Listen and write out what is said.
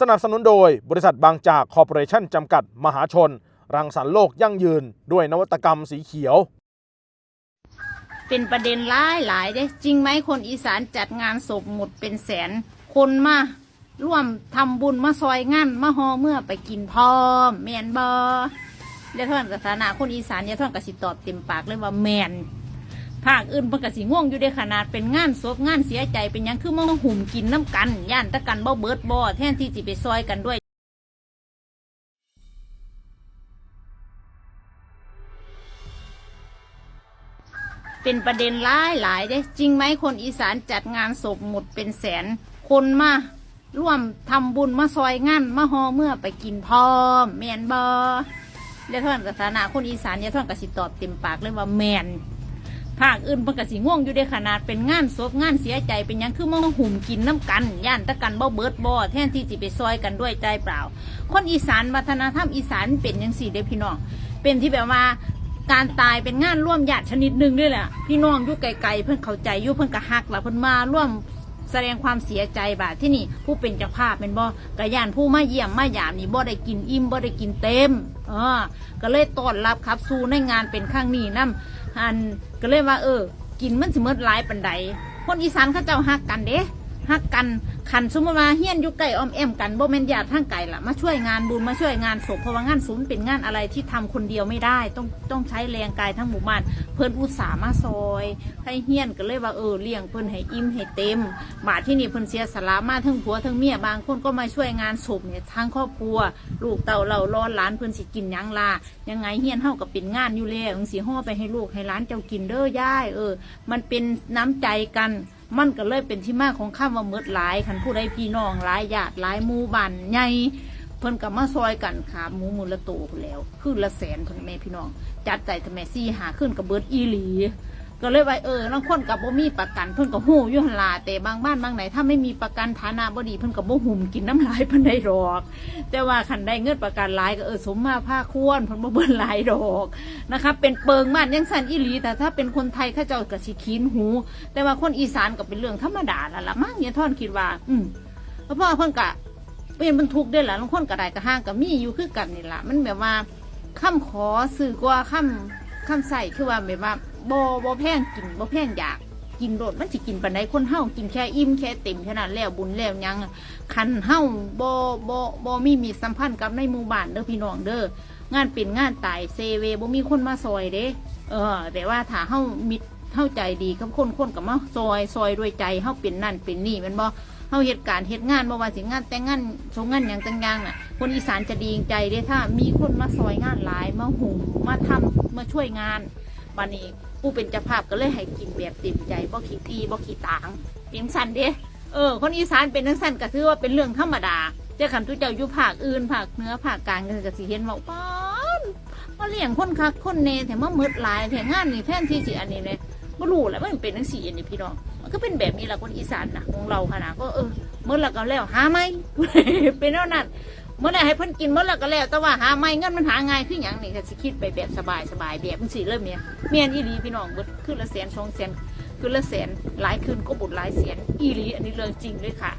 สนับสนุนโดยบริษัทบางจากคอร์ปอเรชั่นจำกัดมหาชน รังสรรค์โลกยั่งยืน ด้วยนวัตกรรมสีเขียว เป็นประเด็นหลายหลายเด้จริงไหมคนอีสานจัดงานศพหมดเป็นแสน คนมาร่วมทำบุญมาซอยงานมาฮอเมื่อไปกินพร้อมแมนบอยายท่อนกับฐานะคนอีสานยายท่อนกับสิตอบเต็มปากเลยว่าแมน ภาคอื่นเพิ่นก็สิง่วงอยู่ได้ขนาดเป็นงานศพงานเสียใจเป็นหยังคือมาหุ่มกินน้ำกันย่านตะกันบ่เบิดบ่แทนที่สิไปซอยกันด้วยเป็นประเด็นหลายหลายเด้จริงไหมคนอีสานจัดงานศพหมดเป็นแสน คนมาร่วมทำบุญมาซอยงานมาฮอเมื่อไปกินพร้อมแมนบอยายท่อนกับฐานะคนอีสานยายท่อนกับสิตอบเต็มปากเลยว่าแมน ภาคอื่นเพิ่นก็สิง่วงอยู่ได้ขนาดเป็นงานศพงานเสียใจเป็นหยังคือมาหุ่มกินน้ำกัน ย่านตะกันบ่เบิดบ่แทนที่จะไปซอยกันด้วยใจเปล่า คนอีสานวัฒนธรรมอีสานเป็นยังสี่เด้พี่น้องเป็นที่แบบว่าการตายเป็นงานร่วมญาติชนิดหนึ่งด้วยแหละพี่น้องอยู่ไกลๆเพื่อนเข้าใจอยู่เพื่อนกระฮักล้วเพื่อนมาร่วมแสดงความเสียใจบาดที่นี่ ผู้เป็นเจ้าภาพเป็นบ่กระยานผู้มาเยี่ยมมาหยามนี่บ่ได้กินอิ่มบ่ได้กินเต็มเออก็เลยต้อนรับครับสู่ในงานเป็นครั้งนี้นํ อันก็เลยว่า เออ กินมันสิเมิดหลายปันใดคนอีสานเขาเจ้าฮักกันเด้ ฮักกันขันสมมติว่าเฮียนอยู่ใกล้ออมแอมกันบ่แม่นญาติทางไกลล่ะมาช่วยงานบุญมาช่วยงานศพเพราะว่างานศพมันเป็นงานอะไรที่ทำคนเดียวไม่ได้ ต้องต้องใช้แรงกายทั้งหมู่บ้าน เพิ่นอุตส่าห์มาซอยให้เฮียนก็เลยว่าเออเลี้ยงเพิ่นให้อิ่มให้เต็ม บาทที่นี่เพิ่นเสียสละมาทั้งผัวทั้งเมียบางคนก็มาช่วยงานศพเนี่ยทั้งครอบครัว ลูกเต่าเราร้อนหลานเพิ่นสิกินยังล่ะยังไงเฮียนเฮากับเป็นงานอยู่แล้วจังสิห่อไปให้ลูกให้หลานเจ้ากินเด้อย่ายเออ มันเป็นน้ำใจกัน มันก็เลยเป็นที่มาของข้ามว่าเมิดหลายคันผู้ใดพี่น้องหลายญาติหลายหมู่บ้านใหญ่เพิ่นก็มาซอยกันขาหมูมูลละโตแล้วขึ้นละแสนเพิ่นแม่พี่น้อง จัดใจทำแม่ซี่หาขึ้นกับเบิดอีหลี ก็เลยว่าเออลางคนกับบ่มีประกันเพิ่นก็ฮู้อยู่หันล่ะแต่บางบ้านบางไหนถ้าไม่มีประกันฐานะบ่ดีเพิ่นก็บ่หุ่มกินน้ำลายเพิ่นได้ดอก แต่ว่าคันได้เงินประกันหลายก็เออสมมาผ้าควรเพิ่นบ่เบิ่นหลายดอกนะคะเป็นเปิงมานยังสั่นอีหลีแต่ถ้าเป็นคนไทยเขาเจ้าก็สิคีนหู แต่ว่าคนอีสานก็เป็นเรื่องธรรมดาละละมั้งเนี่ยท่อนคิดว่า อืมเพราะว่าเพิ่นก็เป็นบรรทุกได้อล่ะบางคนก็ได้ก็ห้างก็มีอยู่คือกันนี่ละมันแบบว่าคำขอสื่อกว่าคำคำใส่คือว่าแบบว่า บ่บ่แพงกินบ่แพงอยากกินโดดมันสิกินปานใดคนเฮากินแค่อิ่มแค่เต็มแค่นั้นแล้วบุญแล้วยังคันเฮาบ่บ่บ่มีมีสัมพันธ์กับในหมู่บ้านเด้อพี่น้องเด้องานเป็นงานตายเซเวบ่มีคนมาซอยเด้ เออ แต่ว่าถ้าเฮามิตรเฮาใจดีกับคนคนกับมาซอยซอยด้วยใจเฮาเป็นนั่นเป็นนี่มันบ่เฮาเหตุการณ์เหตุงานบ่ว่าสิงานแต่งงานสงงานหยังต่างๆน่ะ คนอีสานจะดีใจเด้ถ้ามีคนมาซอยงานหลายมาหุงมาทำมาช่วยงาน บัดนี้ผู้เป็นเจ้าภาพก็เลยให้กินแบบเต็มใจบ่ขี้ตีบ่ขี้ตางเป็นสันเด้เออ คนอีสานเป็นทั้งสันก็ถือว่าเป็นเรื่องธรรมดาเจ้าขันทุเจ้าอยู่ภาคอื่นภาคเหนือภาคกลางก็สิเห็นว่าป้านมาเลี้ยงคนคักคนเนแต่มามืดหลายแต่งานนี่แท่นที่สิอันนี้เลยไม่รู้แหละว่ามันเป็นทั้งสี่อันนี้พี่น้องมันก็เป็นแบบนี้แหละคนอีสานนะของเราขนาดก็เออเมื่อละก็แล้วหาไหมเป็นเท่านั้น เมื่อไหรให้เพิ่นกินเมื่อละก็แล้ว แต่ว่าหาไม่เงินมันหาง่ายขึ้นอหย่างนี้ก็สิคิดไปแบบสบายสบายแบบมันสิเริ่มเมียเมียนอีหลีพี่น้องเบิดขึ้นละแสนสองแสนขึ้นละแสนหลายขึ้นก็บุดหลายแสนอีหลีอันนี้เรื่องจริงเลยค่ะ